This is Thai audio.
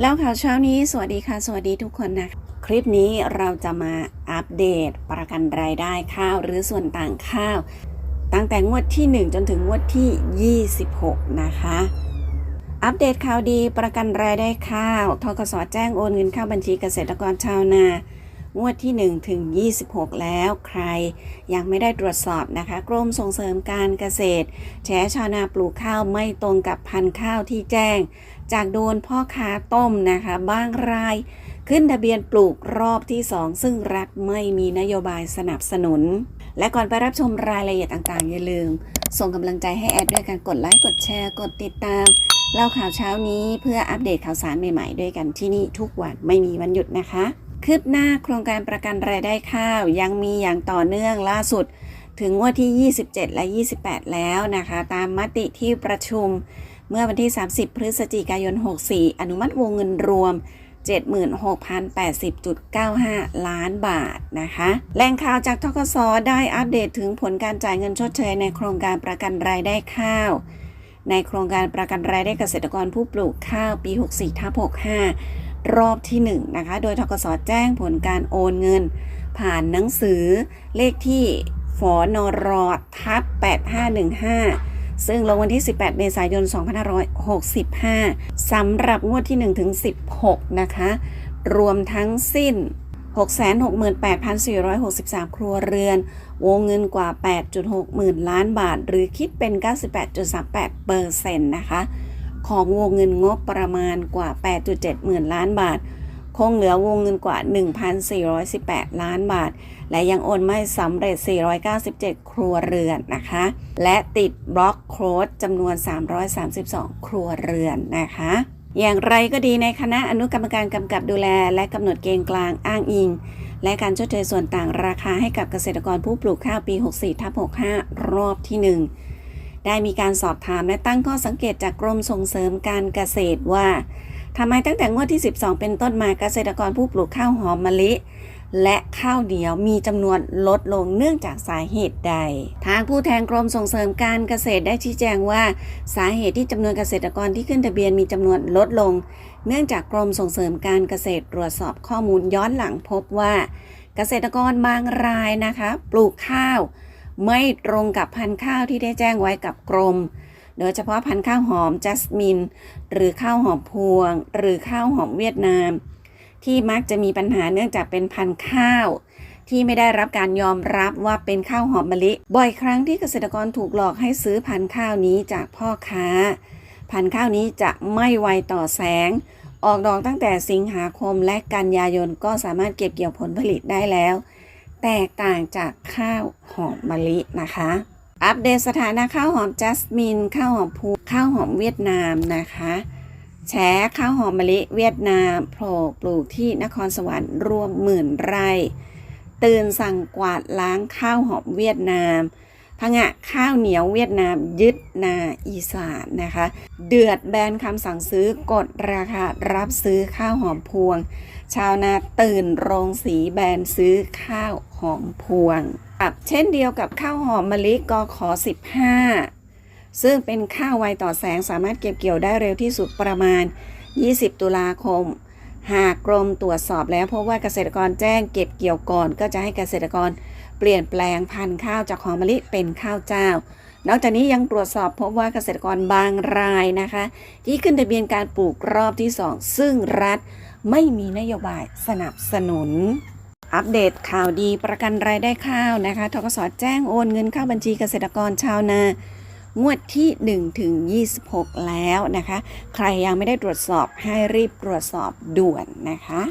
แล้วข่าวเช้านี้สวัสดีค่ะ สวัสดีทุกคนนะคลิปนี้เราจะมาอัปเดตประกันรายได้ข้าวหรือส่วนต่างข้าว ตั้งแต่งวดที่ 1 จนถึงงวดที่ 26 นะคะ อัปเดตข่าวดีประกันรายได้ข้าวทกสแจ้งโอนเงินเข้าบัญชีเกษตรกรชาวนา งวดที่ 1 ถึง 26 แล้วใครยังไม่ได้ตรวจสอบนะคะ กรมส่งเสริมการเกษตร แฉชาวนาปลูกข้าวไม่ตรงกับพันธุ์ข้าวที่แจ้ง จากโดนพ่อค้าต้มนะคะบางราย ขึ้นทะเบียนปลูกรอบที่ 2 ซึ่งรัฐไม่มีนโยบายสนับสนุน และก่อนไปรับชมรายละเอียดต่างๆอย่าลืม ส่งกำลังใจให้แอดด้วยการกดไลค์กดแชร์กดติดตามเล่าข่าวเช้านี้เพื่ออัปเดตข่าวสารใหม่ ๆ ด้วยกันที่นี่ทุกวันไม่มีวันหยุดนะคะ คืบหน้าโครงการประกันรายได้ข้าวยังมีอย่างต่อเนื่องล่าสุด ถึงงวดที่ 27 และ 28 แล้วนะคะ ตามมติที่ประชุมเมื่อวันที่ 30 พฤศจิกายน 64 อนุมัติวงเงินรวม 76,080.95 ล้านบาทนะคะแหล่งข่าวจากทกสได้อัปเดตถึงผลการจ่ายเงินชดเชยในโครงการประกันรายได้ข้าว ในโครงการประกันรายได้เกษตรกรผู้ปลูกข้าวปี 64ทับ65 รอบที่1นะคะ โดยทกสแจ้งผลการโอนเงิน ผ่านหนังสือเลขที่ฝอนรทับ8515 ซึ่งลงวันที่ 18 เมษายน 2565 สำหรับงวดที่ 1 ถึง 16 นะคะ รวมทั้งสิ้น 668,463 ครัวเรือน วงเงินกว่า 8.6 หมื่นล้านบาท หรือคิดเป็น 98.38เปอร์เซ็นต์นะคะ ของวงเงินงบประมาณกว่า 8.7 หมื่นล้านบาท คงเหลือวงเงินกว่า 1,418 ล้านบาท และยังโอนไม่สำเร็จ 497 ครัวเรือนนะคะ และติดบล็อกโค้ดจำนวน 332 ครัวเรือนนะคะอย่างไรก็ดีในคณะอนุกรรมการกำกับดูแล และกำหนดเกณฑ์กลางอ้างอิง และการชดเชยส่วนต่างราคาให้กับเกษตรกรผู้ปลูกข้าวปี 64ทับ65 รอบที่ 1 ได้มีการสอบถามและตั้งข้อสังเกตจากกรมส่งเสริมการเกษตรว่าทำไมตั้งแต่งวดที่ 12 เป็นต้นมาเกษตรกรผู้ปลูกข้าวหอมมะลิ และข้าวเหนียวมีจำนวนลดลงเนื่องจากสาเหตุใด ทางผู้แทนกรมส่งเสริมการเกษตรได้ชี้แจงว่า สาเหตุที่จำนวนเกษตรกรที่ขึ้นทะเบียนมีจำนวนลดลง เนื่องจากกรมส่งเสริมการเกษตรตรวจสอบข้อมูลย้อนหลังพบว่า เกษตรกรบางรายนะคะ ปลูกข้าว ไม่ตรงกับพันธุ์ข้าวที่ได้แจ้งไว้กับกรม โดยเฉพาะพันธุ์ข้าวหอมจัสมิน หรือข้าวหอมพวง หรือข้าวหอมเวียดนาม ที่มักจะมีปัญหาเนื่องจากเป็นพันธุ์ข้าว ที่ไม่ได้รับการยอมรับว่าเป็นข้าวหอมมะลิ บ่อยครั้งที่เกษตรกรถูกหลอกให้ซื้อพันธุ์ข้าวนี้จากพ่อค้า พันธุ์ข้าวนี้จะไม่ไวต่อแสงออกดอกตั้งแต่สิงหาคมและกันยายนก็สามารถเก็บเกี่ยวผลผลิตได้แล้ว แตกต่างจากข้าวหอมมะลินะคะ อัปเดตสถานะข้าวหอมจัสมินข้าวหอมพูข้าวหอมเวียดนามนะคะแฉข้าวหอมมะลิเวียดนามโผล่ปลูกที่นครสวรรค์รวมหมื่นไร่ ตื่นสั่งกวาดล้างข้าวหอมเวียดนาม พังะข้าวเหนียวเวียดนามยึดนาอีสานนะคะ เดือดแบนคำสั่งซื้อกดราคารับซื้อข้าวหอมพวง ชาวนาตื่นโรงสีแบนซื้อข้าวหอมพวงอับเช่นเดียวกับข้าวหอมมะลิกอขอ 15 ซึ่งเป็นข้าวไวต่อแสงสามารถเก็บเกี่ยวได้เร็วที่สุดประมาณ 20 ตุลาคม หากกรมตรวจสอบแล้วพบว่าเกษตรกรแจ้งเก็บเกี่ยวก่อนก็จะให้เกษตรกร เปลี่ยนแปลงพันธุ์ข้าวจากหอมมะลิเป็นข้าวเจ้า นอกจากนี้ยังตรวจสอบพบว่าเกษตรกรบางรายนะคะ ที่ขึ้นทะเบียนการปลูกรอบที่ 2 ซึ่งรัฐไม่มีนโยบายสนับสนุน อัปเดตข่าวดีประกันรายได้ข้าวนะคะทกสแจ้งโอนเงินเข้าบัญชีเกษตรกรชาวนางวดที่ 1 ถึง 26 แล้วนะคะ ใครยังไม่ได้ตรวจสอบให้รีบตรวจสอบด่วนนะคะ